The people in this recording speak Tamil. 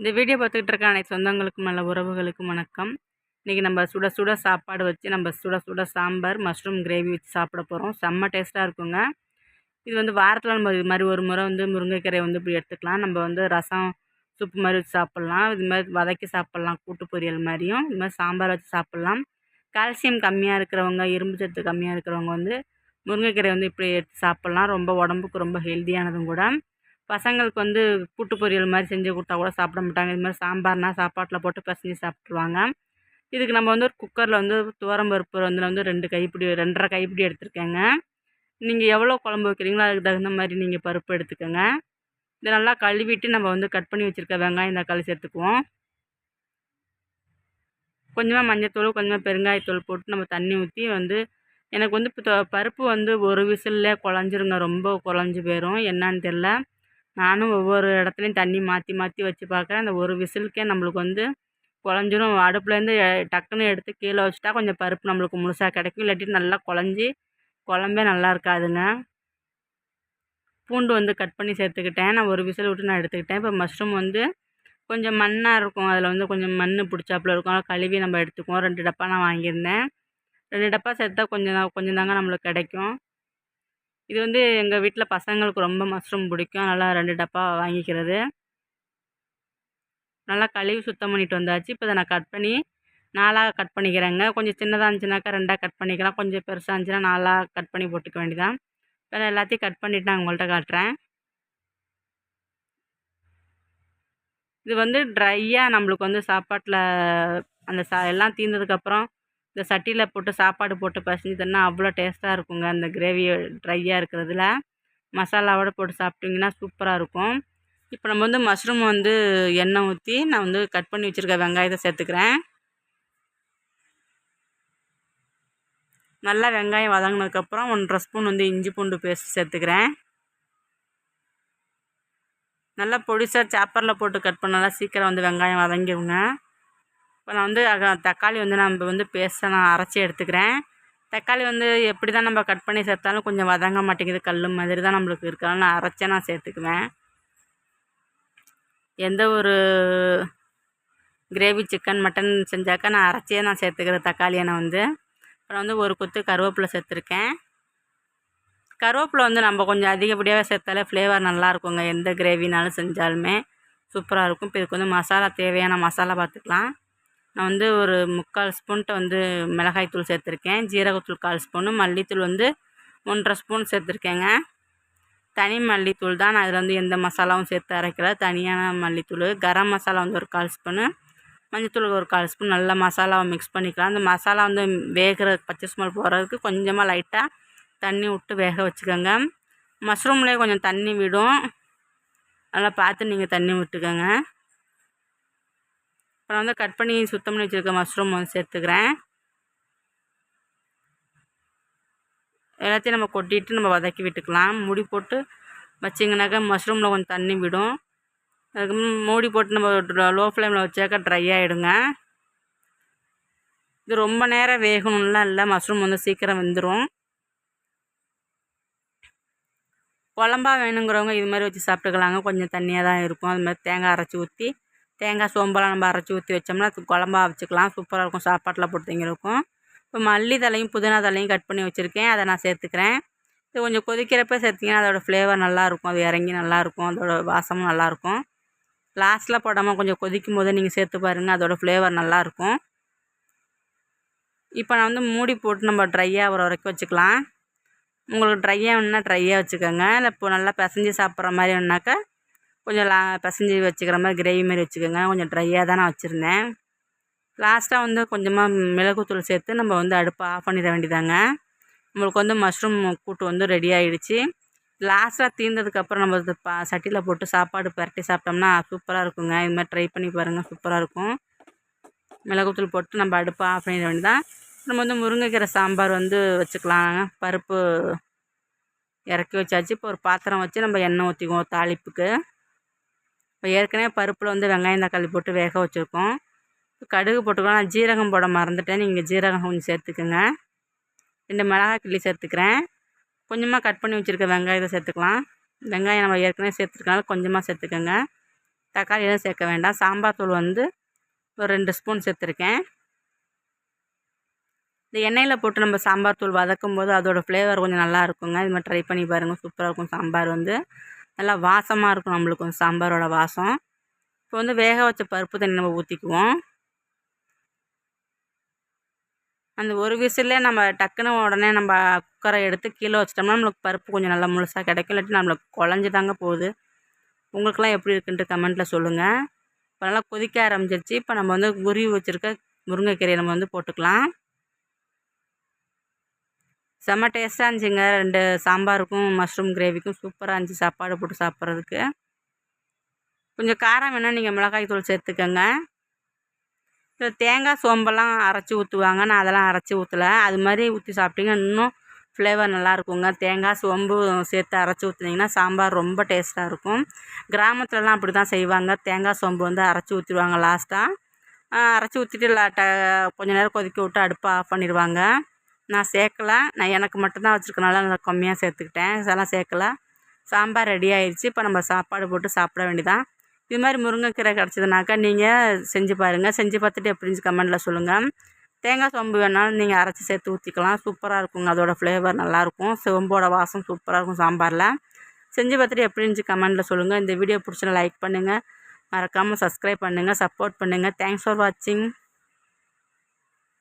இந்த வீடியோ பார்த்துக்கிட்டு இருக்க அனைத்து சொந்தங்களுக்கும் நல்ல உறவுகளுக்கும் வணக்கம். இன்றைக்கி நம்ம சுட சுட சாப்பாடு வச்சு நம்ம சுட சுட சாம்பார் மஷ்ரூம் கிரேவி வச்சு சாப்பிட போகிறோம் செம்ம டேஸ்ட்டாக இருக்குங்க. இது வந்து வாரத்தில் நம்ம இது மாதிரி ஒரு முறை வந்து முருங்கைக்கீரை வந்து இப்படி எடுத்துக்கலாம். நம்ம வந்து ரசம் சூப்பு மாதிரி வச்சு சாப்பிட்லாம். இது மாதிரி வதக்கி சாப்பிட்லாம். கூட்டு பொரியல் மாதிரியும் இது மாதிரி சாம்பார் வச்சு சாப்பிட்லாம். கால்சியம் கம்மியாக இருக்கிறவங்க இரும்பு சத்து கம்மியாக இருக்கிறவங்க வந்து முருங்கைக்கீரை வந்து இப்படி எடுத்து சாப்பிட்லாம். ரொம்ப உடம்புக்கு ரொம்ப ஹெல்த்தியானதும் கூட. பசங்களுக்கு வந்து கூட்டு பொரியல் மாதிரி செஞ்சு கொடுத்தா கூட சாப்பிட மாட்டாங்க. இது மாதிரி சாம்பார்னால் சாப்பாட்டில் போட்டு பிசைஞ்சு சாப்பிட்ருவாங்க இதுக்கு நம்ம வந்து ஒரு குக்கரில் வந்து துவரம்பருப்பு வந்து வந்து ரெண்டு கைப்பிடி ரெண்டரை கைப்பிடி எடுத்துருக்கேங்க. நீங்கள் எவ்வளோ குழம்பு வைக்கிறீங்களோ அதுக்கு தகுந்த மாதிரி நீங்கள் பருப்பு எடுத்துக்கோங்க. இதை நல்லா கழுவிட்டு நம்ம வந்து கட் பண்ணி வச்சுருக்க வெங்காயம் தக்காளி சேர்த்துக்குவோம். கொஞ்சமாக மஞ்சத்தூள் கொஞ்சமாக பெருங்காயத்தூள் போட்டு நம்ம தண்ணி ஊற்றி வந்து எனக்கு வந்து இப்போ பருப்பு வந்து ஒரு விசிலில் குழஞ்சிருங்க. ரொம்ப குழஞ்சி போயிடும் என்னான்னு தெரில நானும் ஒவ்வொரு இடத்துலையும் தண்ணி மாற்றி மாற்றி வச்சு பார்க்குறேன் அந்த ஒரு விசிலுக்கே நம்மளுக்கு வந்து குழஞ்சிரும். அடுப்புலேருந்து டக்குன்னு எடுத்து கீழே வச்சுட்டா கொஞ்சம் பருப்பு நம்மளுக்கு முழுசாக கிடைக்கும். இல்லாட்டி நல்லா குழஞ்சி குழம்பே நல்லா இருக்காதுங்க. பூண்டு வந்து கட் பண்ணி சேர்த்துக்கிட்டேன். நான் ஒரு விசில் விட்டு நான் எடுத்துக்கிட்டேன். இப்போ மஷ்ரூம் வந்து கொஞ்சம் மண்ணாக இருக்கும். அதில் வந்து கொஞ்சம் மண் பிடிச்சாப்புல இருக்கும். அதனால் கழுவி நம்ம எடுத்துக்குவோம். ரெண்டு டப்பா நான் வாங்கியிருந்தேன். ரெண்டு டப்பா சேர்த்தா கொஞ்சம் கொஞ்சம் தாங்க நம்மளுக்கு கிடைக்கும். இது வந்து எங்கள் வீட்டில் பசங்களுக்கு ரொம்ப மஷ்ரூம் பிடிக்கும். நல்லா ரெண்டு டப்பா வாங்கிக்கிறது. நல்லா கழுவி சுத்தம் பண்ணிட்டு வந்தாச்சு. இப்போ இதை நான் கட் பண்ணி நாலாக கட் பண்ணிக்கிறேங்க. கொஞ்சம் சின்னதாக இருந்துச்சுனாக்கா ரெண்டாக கட் பண்ணிக்கலாம். கொஞ்சம் பெருசாக இருந்துச்சுன்னா நாலாக கட் பண்ணி போட்டுக்க வேண்டியதான் இப்போ எல்லாத்தையும் கட் பண்ணிவிட்டு நான் உங்கள்கிட்ட காட்டுறேன். இது வந்து ட்ரையாக நம்மளுக்கு வந்து சாப்பாட்டில் அந்த சா எல்லாம் தீர்ந்ததுக்கப்புறம் இந்த சட்டியில் போட்டு சாப்பாடு போட்டு பசிஞ்சதுன்னா அவ்வளோ டேஸ்ட்டாக இருக்குங்க. அந்த கிரேவி ட்ரையாக இருக்கிறதுல. மசாலாவோடு போட்டு சாப்பிட்டிங்கன்னா சூப்பராக இருக்கும். இப்போ நம்ம வந்து மஷ்ரூம் வந்து எண்ணெய் ஊற்றி நான் வந்து கட் பண்ணி வச்சுருக்க வெங்காயத்தை சேர்த்துக்கிறேன். நல்லா வெங்காயம் வதங்கினதுக்கப்புறம் ஒன்றரை ஸ்பூன் வந்து இஞ்சி பூண்டு பேஸ்ட் சேர்த்துக்கிறேன். நல்லா பொடிசாக சாப்பரில் போட்டு கட் பண்ணால் சீக்கிரம் வந்து வெங்காயம் வதங்கிடுங்க இப்போ நான் வந்து தக்காளி வந்து நம்ம வந்து பேஸ்ட்டை நான் அரைச்சி எடுத்துக்கிறேன். தக்காளி வந்து எப்படி தான் நம்ம கட் பண்ணி சேர்த்தாலும் கொஞ்சம் வதங்க மாட்டேங்குது கல் மாதிரி தான் நம்மளுக்கு இருக்காலும் நான் அரைச்சே நான் சேர்த்துக்குவேன். எந்த ஒரு கிரேவி சிக்கன் மட்டன் செஞ்சாக்கா நான் அரைச்சியே நான் சேர்த்துக்கிறேன் தக்காளியை நான் வந்து. அப்புறம் வந்து ஒரு கொத்து கருவேப்பிலை சேர்த்துருக்கேன். கருவேப்பிலை வந்து நம்ம கொஞ்சம் அதிகப்படியாக சேர்த்தாலே ஃப்ளேவர் நல்லாயிருக்குங்க எந்த கிரேவினாலும் செஞ்சாலுமே சூப்பராக இருக்கும். இப்போ இதுக்கு வந்து மசாலா தேவையான மசாலா பார்த்துக்கலாம். நான் வந்து ஒரு முக்கால் ஸ்பூன்ட்டு வந்து மிளகாய்த்தூள் சேர்த்துருக்கேன். ஜீரகத்தூள் கால் ஸ்பூனு மல்லித்தூள் வந்து ஒன்றரை ஸ்பூன் சேர்த்துருக்கேங்க. தனி மல்லித்தூள் தான் நான் அதில் வந்து எந்த மசாலாவும் சேர்த்து அரைக்கல. தனியான மல்லித்தூள் கரம் மசாலா வந்து ஒரு கால் ஸ்பூனு மஞ்சத்தூள் ஒரு கால் ஸ்பூன் நல்லா மசாலாவை மிக்ஸ் பண்ணிக்கலாம். அந்த மசாலா வந்து வேகிற பச்சை ஸ்மெல் போகிறதுக்கு கொஞ்சமாக லைட்டாக தண்ணி விட்டு வேக வச்சுக்கோங்க. மஷ்ரூம்லேயே கொஞ்சம் தண்ணி விடும். நல்லா பார்த்து நீங்கள் தண்ணி விட்டுக்கோங்க. அப்புறம் வந்து கட் பண்ணி சுத்தம் பண்ணி வச்சுருக்க மஷ்ரூம் வந்து சேர்த்துக்கிறேன். எல்லாத்தையும் நம்ம கொட்டிட்டு நம்ம வதக்கி விட்டுக்கலாம். மூடி போட்டு வச்சிங்கனாக்கா மஷ்ரூமில் கொஞ்சம் தண்ணி விடும். அதுக்கு மூடி போட்டு நம்ம லோ ஃப்ளேமில் வச்சாக்கா ட்ரை ஆகிடுங்க இது ரொம்ப நேரம் வேகணும்லாம் இல்லை. மஷ்ரூம் வந்து சீக்கிரம் வெந்துடும் குழம்பா வேணுங்கிறவங்க இது மாதிரி வச்சு சாப்பிட்டுக்கலாங்க. கொஞ்சம் தண்ணியாக தான் இருக்கும். அது மாதிரி தேங்காய் அரைச்சி ஊற்றி தேங்காய் சோம்பெல்லாம் நம்ம அரைச்சி ஊற்றி வச்சோம்னா குழம்பா வச்சுக்கலாம். சூப்பராக இருக்கும். சாப்பாட்டில் பொறுத்தவங்களுக்கும் இப்போ மல்லி தலையும் புதினா தலையும் கட் பண்ணி வச்சுருக்கேன். அதை நான் சேர்த்துக்கிறேன். இது கொஞ்சம் கொதிக்கிறப்ப சேர்த்திங்கன்னா அதோடய ஃப்ளேவர் நல்லாயிருக்கும் அது இறங்கி நல்லாயிருக்கும் அதோட வாசமும் நல்லாயிருக்கும் லாஸ்ட்டில் போடாமல் கொஞ்சம் கொதிக்கும் போது நீங்கள் சேர்த்து பாருங்கள் அதோடய ஃப்ளேவர் நல்லாயிருக்கும் இப்போ நான் வந்து மூடி போட்டு நம்ம ட்ரையாக ஆகிற வரைக்கும் வச்சுக்கலாம். உங்களுக்கு ட்ரையாக வேணுன்னா ட்ரையாக வச்சுக்கோங்க. இல்லை இப்போ நல்லா பிசைஞ்சு சாப்பிட்ற மாதிரி வேணுனாக்கா கொஞ்சம் லா பிசைஞ்சு வச்சுக்கிற மாதிரி கிரேவி மாதிரி வச்சுக்கோங்க. கொஞ்சம் ட்ரையாக தான் நான் வச்சுருந்தேன். லாஸ்ட்டாக வந்து கொஞ்சமாக மிளகுத்தூள் சேர்த்து நம்ம வந்து அடுப்பை ஆஃப் பண்ணிட வேண்டியதாங்க. நம்மளுக்கு வந்து மஷ்ரூம் கூட்டு வந்து ரெடி ஆகிடுச்சு லாஸ்ட்டாக தீர்ந்ததுக்கப்புறம் நம்ம பா சட்டியில் போட்டு சாப்பாடு பரட்டி சாப்பிட்டோம்னா சூப்பராக இருக்குங்க. இது மாதிரி ட்ரை பண்ணி பாருங்கள் சூப்பராக இருக்கும். மிளகுத்தூள் போட்டு நம்ம அடுப்பை ஆஃப் பண்ணிட வேண்டியதான் நம்ம வந்து முருங்கைக்கீரை சாம்பார் வந்து வச்சுக்கலாம் பருப்பு இறக்கி வச்சாச்சு. இப்போ ஒரு பாத்திரம் வச்சு நம்ம எண்ணெய் ஊற்றிக்குவோம் தாளிப்புக்கு. இப்போ ஏற்கனவே பருப்பில் வந்து வெங்காயம் தக்காளி போட்டு வேக வச்சுருக்கோம். கடுகு போட்டுக்கலாம். ஜீரகம் போட மறந்துட்டேன். நீங்கள் ஜீரகம் கொஞ்சம் சேர்த்துக்குங்க. ரெண்டு மிளகாய் கிள்ளி சேர்த்துக்கிறேன். கொஞ்சமாக கட் பண்ணி வச்சுருக்க வெங்காயத்தை சேர்த்துக்கலாம். வெங்காயம் நம்ம ஏற்கனவே சேர்த்துருக்கனால கொஞ்சமாக சேர்த்துக்கோங்க. தக்காளி எதுவும் சேர்க்க வேண்டாம். சாம்பார் தூள் வந்து ஒரு ரெண்டு ஸ்பூன் சேர்த்துருக்கேன். இந்த எண்ணெயில் போட்டு நம்ம சாம்பார் தூள் வதக்கும் போது அதோடய ஃப்ளேவர் கொஞ்சம் நல்லா இருக்குங்க. இது மாதிரி ட்ரை பண்ணி பாருங்கள் சூப்பராக இருக்கும் சாம்பார் வந்து. நல்லா வாசமாக இருக்கும் நம்மளுக்கு சாம்பாரோட வாசம். இப்போ வந்து வேக வச்ச பருப்பு தண்ணி நம்ம ஊற்றிக்குவோம் அந்த ஒரு விசிலே நம்ம டக்குன்னு உடனே நம்ம குக்கரை எடுத்து கீழே வச்சிட்டோம்னா நம்மளுக்கு பருப்பு கொஞ்சம் நல்லா முழுசாக கிடைக்கும். இல்லாட்டி நம்மளுக்கு குழஞ்சி தாங்க போகுது. உங்களுக்கெல்லாம் எப்படி இருக்குன்ட்டு கமெண்ட்டில் சொல்லுங்கள் இப்போ நல்லா கொதிக்க ஆரம்பிச்சிருச்சு. இப்போ நம்ம வந்து உருவி வச்சுருக்க முருங்கைக்கீரையை நம்ம வந்து போட்டுக்கலாம். செம்ம டேஸ்ட்டாக இருந்துச்சுங்க. ரெண்டு சாம்பாருக்கும் மஷ்ரூம் கிரேவிக்கும் சூப்பராக இருந்துச்சு சாப்பாடு போட்டு சாப்பிட்றதுக்கு. கொஞ்சம் காரம் வேணால் நீங்கள் மிளகாய் தூள் சேர்த்துக்கோங்க. இந்த தேங்காய் சோம்பெல்லாம் அரைச்சி ஊற்றுவாங்க நான் அதெல்லாம் அரைச்சி ஊற்றலை அது மாதிரி ஊற்றி சாப்பிட்டிங்க இன்னும் ஃப்ளேவர் நல்லா இருக்குங்க. தேங்காய் சோம்பு சேர்த்து அரைச்சி ஊற்றுனீங்கன்னா சாம்பார் ரொம்ப டேஸ்ட்டாக இருக்கும். கிராமத்துலலாம் அப்படி தான் செய்வாங்க. தேங்காய் சோம்பு வந்து அரைச்சி ஊற்றிடுவாங்க லாஸ்ட்டாக அரைச்சி ஊற்றிட்டு ட கொஞ்ச நேரம் கொதிக்க விட்டு அடுப்பை ஆஃப் பண்ணிடுவாங்க. நான் சேர்க்கல. நான் எனக்கு மட்டும்தான் வச்சுருக்கனால நான் கம்மியாக சேர்த்துக்கிட்டேன். இதெல்லாம் சேர்க்கல. சாம்பார் ரெடி ஆயிடுச்சு. இப்போ நம்ம சாப்பாடு போட்டு சாப்பிட வேண்டியதான் இது மாதிரி முருங்கைக்கீரை கிடச்சிதுனாக்கா நீங்கள் செஞ்சு பாருங்கள் செஞ்சு பார்த்துட்டு எப்படின்னு கமெண்ட்டில் சொல்லுங்கள் தேங்காய் சோம்பு வேணாலும் நீங்கள் அரைச்சி சேர்த்து ஊற்றிக்கலாம் சூப்பராக இருக்குங்க. அதோடய ஃப்ளேவர் நல்லாயிருக்கும் சோம்போட வாசம் சூப்பராக இருக்கும் சாம்பாரில். செஞ்சு பார்த்துட்டு எப்படி இருந்துச்சு சொல்லுங்கள் இந்த வீடியோ பிடிச்சினா லைக் பண்ணுங்கள் மறக்காமல் சப்ஸ்கிரைப் பண்ணுங்கள் சப்போர்ட் பண்ணுங்கள் தேங்க்ஸ் ஃபார் வாட்சிங்